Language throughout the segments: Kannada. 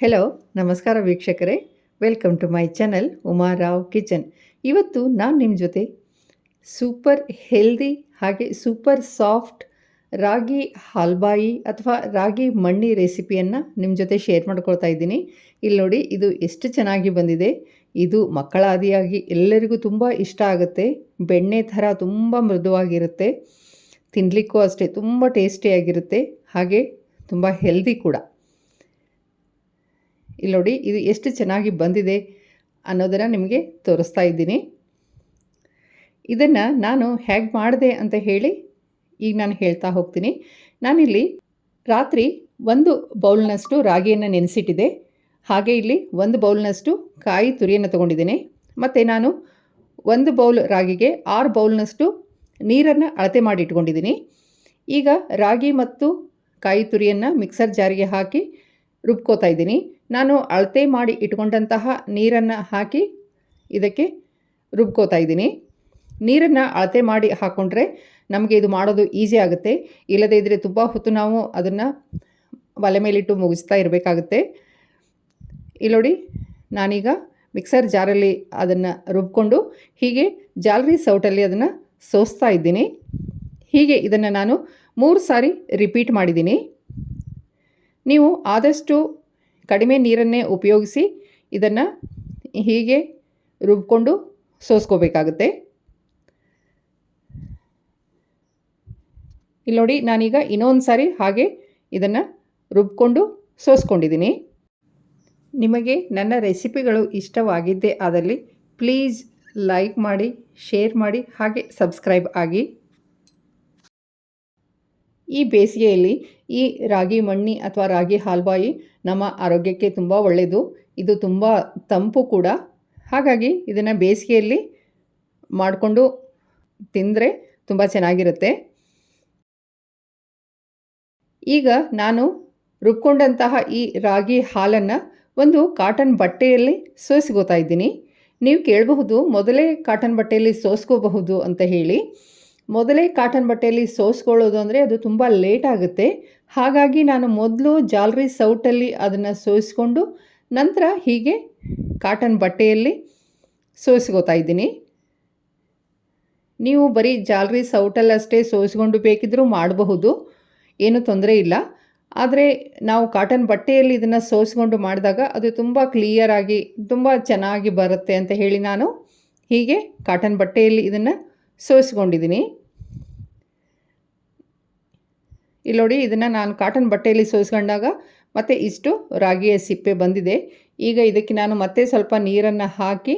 ಹೆಲೋ ನಮಸ್ಕಾರ ವೀಕ್ಷಕರೇ. Welcome to my channel Uma Rao kitchen ಇವತ್ತು ನಾನು ನಿಮ್ಮ ಜೊತೆ ಸೂಪರ್ ಹೆಲ್ದಿ ಹಾಗೆ ಸೂಪರ್ ಸಾಫ್ಟ್ ರಾಗಿ ಹಾಲ್ಬಾಯಿ ಅಥವಾ ರಾಗಿ ಮಣ್ಣಿ ರೆಸಿಪಿಯನ್ನು ನಿಮ್ಮ ಜೊತೆ ಶೇರ್ ಮಾಡ್ಕೊಳ್ತಾ ಇದ್ದೀನಿ. ಇಲ್ಲಿ ನೋಡಿ, ಇದು ಎಷ್ಟು ಚೆನ್ನಾಗಿ ಬಂದಿದೆ. ಇದು ಮಕ್ಕಳ ಆದಿಯಾಗಿ ಎಲ್ಲರಿಗೂ ತುಂಬ ಇಷ್ಟ ಆಗುತ್ತೆ. ಬೆಣ್ಣೆ ಥರ ತುಂಬ ಮೃದುವಾಗಿರುತ್ತೆ. ತಿನ್ನಲಿಕ್ಕೂ ಅಷ್ಟೇ ತುಂಬ ಟೇಸ್ಟಿಯಾಗಿರುತ್ತೆ ಹಾಗೆ ತುಂಬ ಹೆಲ್ದಿ ಕೂಡ. ಇಲ್ಲಿ ನೋಡಿ, ಇದು ಎಷ್ಟು ಚೆನ್ನಾಗಿ ಬಂದಿದೆ ಅನ್ನೋದನ್ನು ನಿಮಗೆ ತೋರಿಸ್ತಾ ಇದ್ದೀನಿ. ಇದನ್ನು ನಾನು ಹೇಗೆ ಮಾಡಿದೆ ಅಂತ ಹೇಳಿ ಈಗ ನಾನು ಹೇಳ್ತಾ ಹೋಗ್ತೀನಿ. ನಾನಿಲ್ಲಿ ರಾತ್ರಿ ಒಂದು ಬೌಲ್ನಷ್ಟು ರಾಗಿಯನ್ನು ನೆನೆಸಿಟ್ಟಿದೆ ಹಾಗೆ ಇಲ್ಲಿ ಒಂದು ಬೌಲ್ನಷ್ಟು ಕಾಯಿ ತುರಿಯನ್ನು ತಗೊಂಡಿದ್ದೀನಿ. ಮತ್ತು ನಾನು ಒಂದು ಬೌಲ್ ರಾಗಿಗೆ ಆರು ಬೌಲ್ನಷ್ಟು ನೀರನ್ನು ಅಳತೆ ಮಾಡಿ ಇಟ್ಕೊಂಡಿದ್ದೀನಿ. ಈಗ ರಾಗಿ ಮತ್ತು ಕಾಯಿ ತುರಿಯನ್ನು ಮಿಕ್ಸರ್ ಜಾರಿಗೆ ಹಾಕಿ ರುಬ್ಕೋತಾ ಇದ್ದೀನಿ. ನಾನು ಅಳತೆ ಮಾಡಿ ಇಟ್ಕೊಂಡಂತಹ ನೀರನ್ನು ಹಾಕಿ ಇದಕ್ಕೆ ರುಬ್ಕೋತಾ ಇದ್ದೀನಿ. ನೀರನ್ನು ಅಳತೆ ಮಾಡಿ ಹಾಕ್ಕೊಂಡ್ರೆ ನಮಗೆ ಇದು ಮಾಡೋದು ಈಸಿ ಆಗುತ್ತೆ. ಇಲ್ಲದೇ ಇದ್ದರೆ ತುಂಬ ಹೊತ್ತು ನಾವು ಅದನ್ನು ಒಲೆ ಮೇಲಿಟ್ಟು ಮುಗಿಸ್ತಾ ಇರಬೇಕಾಗುತ್ತೆ. ಇಲ್ಲೋಡಿ ನಾನೀಗ ಮಿಕ್ಸರ್ ಜಾರಲ್ಲಿ ಅದನ್ನು ರುಬ್ಕೊಂಡು ಹೀಗೆ ಜಾಲರಿ ಸೌಟಲ್ಲಿ ಅದನ್ನು ಸೋಸ್ತಾ ಇದ್ದೀನಿ. ಹೀಗೆ ಇದನ್ನು ನಾನು ಮೂರು ಸಾರಿ ರಿಪೀಟ್ ಮಾಡಿದ್ದೀನಿ. ನೀವು ಆದಷ್ಟು ಕಡಿಮೆ ನೀರನ್ನೇ ಉಪಯೋಗಿಸಿ ಇದನ್ನು ಹೀಗೆ ರುಬ್ಕೊಂಡು ಸೋಸ್ಕೋಬೇಕಾಗುತ್ತೆ. ಇಲ್ಲಿ ನೋಡಿ, ನಾನೀಗ ಇನ್ನೊಂದು ಸಾರಿ ಹಾಗೆ ಇದನ್ನು ರುಬ್ಕೊಂಡು ಸೋಸ್ಕೊಂಡಿದ್ದೀನಿ ನಿಮಗೆ ನನ್ನ ರೆಸಿಪಿಗಳು ಇಷ್ಟವಾಗಿದ್ದೇ ಆದಲ್ಲಿ ಪ್ಲೀಸ್ ಲೈಕ್ ಮಾಡಿ, ಶೇರ್ ಮಾಡಿ, ಹಾಗೆ ಸಬ್ಸ್ಕ್ರೈಬ್ ಆಗಿ. ಈ ಬೇಸಿಗೆಯಲ್ಲಿ ಈ ರಾಗಿ ಮಣ್ಣಿ ಅಥವಾ ರಾಗಿ ಹಾಲ್ಬಾಯಿ ನಮ್ಮ ಆರೋಗ್ಯಕ್ಕೆ ತುಂಬ ಒಳ್ಳೆಯದು ಇದು ತುಂಬ ತಂಪು ಕೂಡ. ಹಾಗಾಗಿ ಇದನ್ನು ಬೇಸಿಗೆಯಲ್ಲಿ ಮಾಡಿಕೊಂಡು ತಿಂದರೆ ತುಂಬ ಚೆನ್ನಾಗಿರುತ್ತೆ. ಈಗ ನಾನು ರುಬ್ಕೊಂಡಂತಹ ಈ ರಾಗಿ ಹಾಲನ್ನು ಒಂದು ಕಾಟನ್ ಬಟ್ಟೆಯಲ್ಲಿ ಸೋಸ್ಕೋತಾ ಇದ್ದೀನಿ. ನೀವು ಕೇಳಬಹುದು, ಮೊದಲೇ ಕಾಟನ್ ಬಟ್ಟೆಯಲ್ಲಿ ಸೋಸ್ಕೋಬಹುದು ಅಂತ ಹೇಳಿ. ಮೊದಲೇ ಕಾಟನ್ ಬಟ್ಟೆಯಲ್ಲಿ ಸೋಸ್ಕೊಳ್ಳೋದು ಅಂದರೆ ಅದು ತುಂಬ ಲೇಟ್ ಆಗುತ್ತೆ. ಹಾಗಾಗಿ ನಾನು ಮೊದಲು ಜಾಲ್ರಿ ಸೌಟಲ್ಲಿ ಅದನ್ನು ಸೋಸಿಕೊಂಡು ನಂತರ ಹೀಗೆ ಕಾಟನ್ ಬಟ್ಟೆಯಲ್ಲಿ ಸೋಸ್ಕೋತಾ ಇದ್ದೀನಿ. ನೀವು ಬರೀ ಜಾಲ್ರಿ ಸೌಟಲ್ಲಷ್ಟೇ ಸೋಸ್ಕೊಂಡು ಬೇಕಿದ್ದರೂ ಮಾಡಬಹುದು, ಏನೂ ತೊಂದರೆ ಇಲ್ಲ. ಆದರೆ ನಾವು ಕಾಟನ್ ಬಟ್ಟೆಯಲ್ಲಿ ಇದನ್ನು ಸೋಸ್ಕೊಂಡು ಮಾಡಿದಾಗ ಅದು ತುಂಬ ಕ್ಲಿಯರಾಗಿ ತುಂಬ ಚೆನ್ನಾಗಿ ಬರುತ್ತೆ ಅಂತ ಹೇಳಿ ನಾನು ಹೀಗೆ ಕಾಟನ್ ಬಟ್ಟೆಯಲ್ಲಿ ಇದನ್ನು ಸೋಸ್ಕೊಂಡಿದ್ದೀನಿ. ಇಲ್ಲಿ ನೋಡಿ ಇದನ್ನು ನಾನು ಕಾಟನ್ ಬಟ್ಟೆಯಲ್ಲಿ ಸೋಸ್ಕೊಂಡಾಗ ಮತ್ತೆ ಇಷ್ಟು ರಾಗಿಯ ಸಿಪ್ಪೆ ಬಂದಿದೆ. ಈಗ ಇದಕ್ಕೆ ನಾನು ಮತ್ತೆ ಸ್ವಲ್ಪ ನೀರನ್ನು ಹಾಕಿ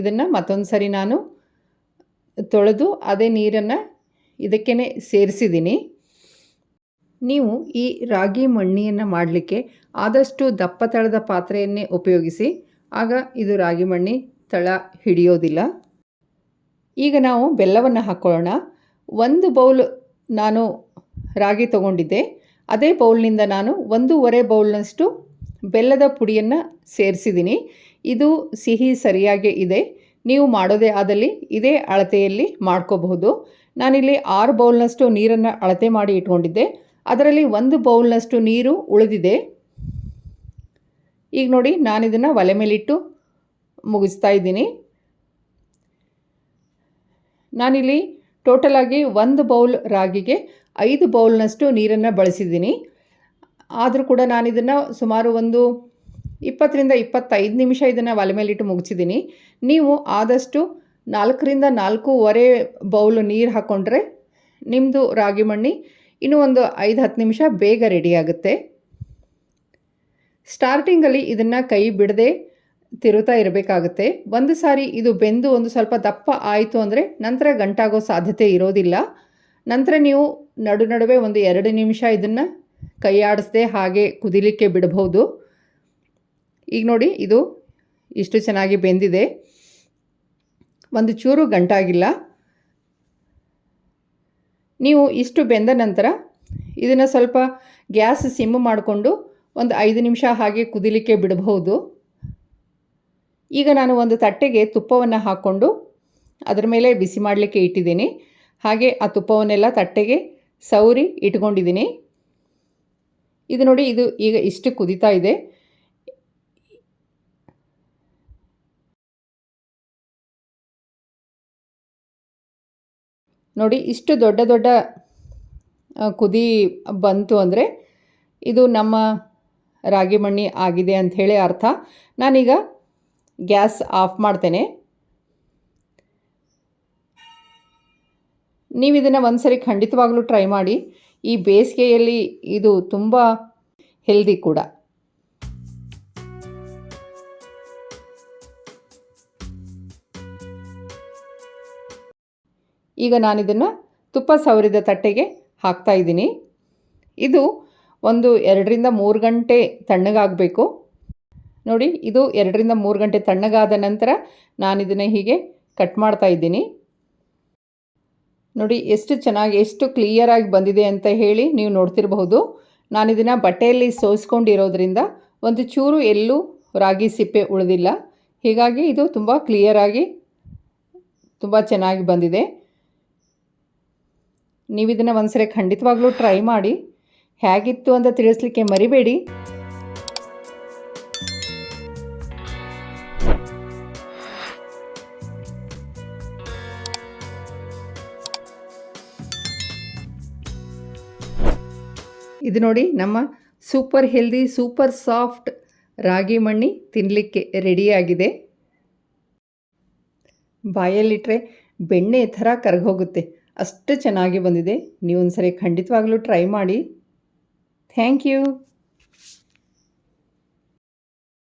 ಇದನ್ನು ಮತ್ತೊಂದು ಸರಿ ನಾನು ತೊಳೆದು ಅದೇ ನೀರನ್ನು ಇದಕ್ಕೇ ಸೇರಿಸಿದ್ದೀನಿ. ನೀವು ಈ ರಾಗಿ ಮಣ್ಣಿಯನ್ನು ಮಾಡಲಿಕ್ಕೆ ಆದಷ್ಟು ದಪ್ಪ ತಳದ ಪಾತ್ರೆಯನ್ನೇ ಉಪಯೋಗಿಸಿ, ಆಗ ಇದು ರಾಗಿ ಮಣ್ಣಿ ತಳ ಹಿಡಿಯೋದಿಲ್ಲ. ಈಗ ನಾವು ಬೆಲ್ಲವನ್ನು ಹಾಕ್ಕೊಳ್ಳೋಣ ಒಂದು ಬೌಲ್ ನಾನು ರಾಗಿ ತಗೊಂಡಿದ್ದೆ. ಅದೇ ಬೌಲ್ನಿಂದ ನಾನು ಒಂದೂವರೆ ಬೌಲ್ನಷ್ಟು ಬೆಲ್ಲದ ಪುಡಿಯನ್ನು ಸೇರಿಸಿದ್ದೀನಿ. ಇದು ಸಿಹಿ ಸರಿಯಾಗೇ ಇದೆ. ನೀವು ಮಾಡೋದೇ ಆದಲ್ಲಿ ಇದೇ ಅಳತೆಯಲ್ಲಿ ಮಾಡ್ಕೋಬಹುದು. ನಾನಿಲ್ಲಿ ಆರು ಬೌಲ್ನಷ್ಟು ನೀರನ್ನು ಅಳತೆ ಮಾಡಿ ಇಟ್ಕೊಂಡಿದ್ದೆ. ಅದರಲ್ಲಿ ಒಂದು ಬೌಲ್ನಷ್ಟು ನೀರು ಉಳಿದಿದೆ. ಈಗ ನೋಡಿ ನಾನು ಇದನ್ನು ಒಲೆ ಮೇಲಿಟ್ಟು ಮುಗಿಸ್ತಾ ಇದ್ದೀನಿ. ನಾನಿಲ್ಲಿ ಟೋಟಲಾಗಿ ಒಂದು ಬೌಲ್ ರಾಗಿಗೆ ಐದು ಬೌಲ್ನಷ್ಟು ನೀರನ್ನು ಬಳಸಿದ್ದೀನಿ. ಆದರೂ ಕೂಡ ನಾನು ಇದನ್ನು ಸುಮಾರು ಒಂದು ಇಪ್ಪತ್ತರಿಂದ ಇಪ್ಪತ್ತೈದು ನಿಮಿಷ ಇದನ್ನು ಒಲೆ ಮೇಲಿಟ್ಟು ಮುಗಿಸಿದ್ದೀನಿ. ನೀವು ಆದಷ್ಟು ನಾಲ್ಕರಿಂದ ನಾಲ್ಕೂವರೆ ಬೌಲ್ ನೀರು ಹಾಕ್ಕೊಂಡ್ರೆ ನಿಮ್ಮದು ರಾಗಿ ಮಣ್ಣಿ ಇನ್ನೂ ಒಂದು ಐದು ಹತ್ತು ನಿಮಿಷ ಬೇಗ ರೆಡಿಯಾಗುತ್ತೆ ಸ್ಟಾರ್ಟಿಂಗಲ್ಲಿ ಇದನ್ನು ಕೈ ಬಿಡದೆ ತಿರುತ್ತಾ ಇರಬೇಕಾಗುತ್ತೆ. ಒಂದು ಸಾರಿ ಇದು ಬೆಂದು ಒಂದು ಸ್ವಲ್ಪ ದಪ್ಪ ಆಯಿತು ಅಂದರೆ ನಂತರ ಗಂಟಾಗೋ ಸಾಧ್ಯತೆ ಇರೋದಿಲ್ಲ. ನಂತರ ನೀವು ನಡು ನಡುವೆ ಒಂದು ಎರಡು ನಿಮಿಷ ಇದನ್ನು ಕೈಯಾಡಿಸದೆ ಹಾಗೆ ಕುದಿಲಿಕ್ಕೆ ಬಿಡಬಹುದು. ಈಗ ನೋಡಿ, ಇದು ಇಷ್ಟು ಚೆನ್ನಾಗಿ ಬೆಂದಿದೆ. ಒಂದು ಚೂರು ಗಂಟಾಗಿಲ್ಲ. ನೀವು ಇಷ್ಟು ಬೆಂದ ನಂತರ ಇದನ್ನು ಸ್ವಲ್ಪ ಗ್ಯಾಸ್ ಸಿಮ್ ಮಾಡಿಕೊಂಡು ಒಂದು ಐದು ನಿಮಿಷ ಹಾಗೆ ಕುದಿಲಿಕ್ಕೆ ಬಿಡಬಹುದು. ಈಗ ನಾನು ಒಂದು ತಟ್ಟೆಗೆ ತುಪ್ಪವನ್ನು ಹಾಕ್ಕೊಂಡು ಅದರ ಮೇಲೆ ಬಿಸಿ ಮಾಡಲಿಕ್ಕೆ ಇಟ್ಟಿದ್ದೀನಿ. ಹಾಗೆ ಆ ತುಪ್ಪವನ್ನೆಲ್ಲ ತಟ್ಟೆಗೆ ಸೌರಿ ಇಟ್ಕೊಂಡಿದ್ದೀನಿ. ಇದು ನೋಡಿ, ಇದು ಈಗ ಇಷ್ಟು ಕುದಿತಾ ಇದೆ. ನೋಡಿ, ಇಷ್ಟು ದೊಡ್ಡ ದೊಡ್ಡ ಕುದಿ ಬಂತು ಅಂದರೆ ಇದು ನಮ್ಮ ರಾಗಿ ಮಣ್ಣಿ ಆಗಿದೆ ಅಂಥೇಳಿ ಅರ್ಥ. ನಾನೀಗ ಗ್ಯಾಸ್ ಆಫ್ ಮಾಡ್ತೇನೆ. ನೀವು ಇದನ್ನು ಒಂದ್ಸರಿ ಖಂಡಿತವಾಗಲೂ ಟ್ರೈ ಮಾಡಿ. ಈ ಬೇಸಿಗೆಯಲ್ಲಿ ಇದು ತುಂಬ ಹೆಲ್ದಿ ಕೂಡ. ಈಗ ನಾನಿದನ್ನು ತುಪ್ಪ ಸವರಿದ ತಟ್ಟೆಗೆ ಹಾಕ್ತಾ ಇದ್ದೀನಿ. ಇದು ಒಂದು ಎರಡರಿಂದ ಮೂರು ಗಂಟೆ ತಣ್ಣಗಾಗಬೇಕು. ನೋಡಿ, ಇದು ಎರಡರಿಂದ ಮೂರು ಗಂಟೆ ತಣ್ಣಗಾದ ನಂತರ ನಾನು ಇದನ್ನು ಹೀಗೆ ಕಟ್ ಮಾಡ್ತಾ ಇದ್ದೀನಿ. ನೋಡಿ, ಎಷ್ಟು ಚೆನ್ನಾಗಿ, ಎಷ್ಟು ಕ್ಲಿಯರಾಗಿ ಬಂದಿದೆ ಅಂತ ಹೇಳಿ ನೀವು ನೋಡ್ತಿರಬಹುದು. ನಾನು ಇದನ್ನು ಬಟ್ಟೆಯಲ್ಲಿ ಸೋಸ್ಕೊಂಡಿರೋದ್ರಿಂದ ಒಂದು ಚೂರು ಎಲ್ಲೂ ರಾಗಿ ಸಿಪ್ಪೆ ಉಳಿದಿಲ್ಲ. ಹೀಗಾಗಿ ಇದು ತುಂಬ ಕ್ಲಿಯರಾಗಿ ತುಂಬ ಚೆನ್ನಾಗಿ ಬಂದಿದೆ. ನೀವು ಇದನ್ನು ಒಂದ್ಸರಿ ಖಂಡಿತವಾಗ್ಲೂ ಟ್ರೈ ಮಾಡಿ. ಹೇಗಿತ್ತು ಅಂತ ತಿಳಿಸ್ಲಿಕ್ಕೆ ಮರಿಬೇಡಿ. ಇದು ನೋಡಿ ನಮ್ಮ ಸೂಪರ್ ಹೆಲ್ದಿ, ಸೂಪರ್ ಸಾಫ್ಟ್ ರಾಗಿ ಮಣ್ಣಿ ತಿನ್ನಲಿಕ್ಕೆ ರೆಡಿಯಾಗಿದೆ ಬಾಯಲ್ಲಿಟ್ಟರೆ ಬೆಣ್ಣೆ ಥರ ಕರಗೋಗುತ್ತೆ ಅಷ್ಟು ಚೆನ್ನಾಗಿ ಬಂದಿದೆ. ನೀವು ಒಂದ್ಸರಿ ಖಂಡಿತವಾಗಲೂ ಟ್ರೈ ಮಾಡಿ. Thank you